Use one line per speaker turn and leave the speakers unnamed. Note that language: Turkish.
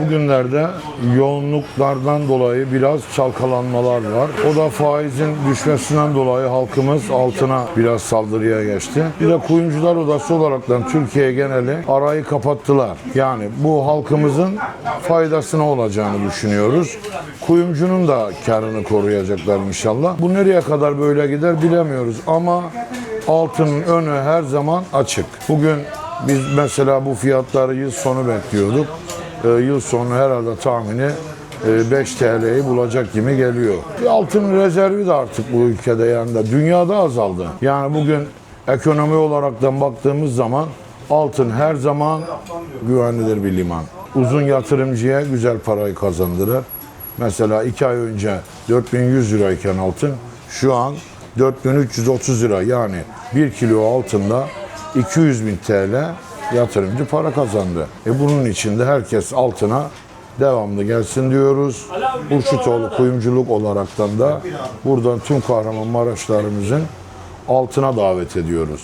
Bugünlerde yoğunluklardan dolayı biraz çalkalanmalar var. O da faizin düşmesinden dolayı halkımız altına biraz saldırıya geçti. Bir de kuyumcular odası olaraktan Türkiye geneli arayı kapattılar. Yani bu halkımızın faydasına olacağını düşünüyoruz. Kuyumcunun da karını koruyacaklar inşallah. Bu nereye kadar böyle gider bilemiyoruz ama altının önü her zaman açık. Bugün biz mesela bu fiyatları yıl sonu bekliyorduk. Ee, yıl sonu herhalde tahmini e, 5 TL'yi bulacak gibi geliyor. Altın rezervi de artık bu ülkede yani de dünyada azaldı. Yani bugün ekonomi olaraktan baktığımız zaman altın her zaman güvenlidir bir liman. Uzun yatırımcıya güzel parayı kazandırır. Mesela 2 ay önce 4100 lirayken altın şu an 4330 lira yani 1 kilo altında 200 bin TL yatırımcı para kazandı. E bunun için de herkes altına devamlı gelsin diyoruz. Burçutoğlu kuyumculuk olaraktan da buradan tüm Kahramanmaraşlarımızın altına davet ediyoruz.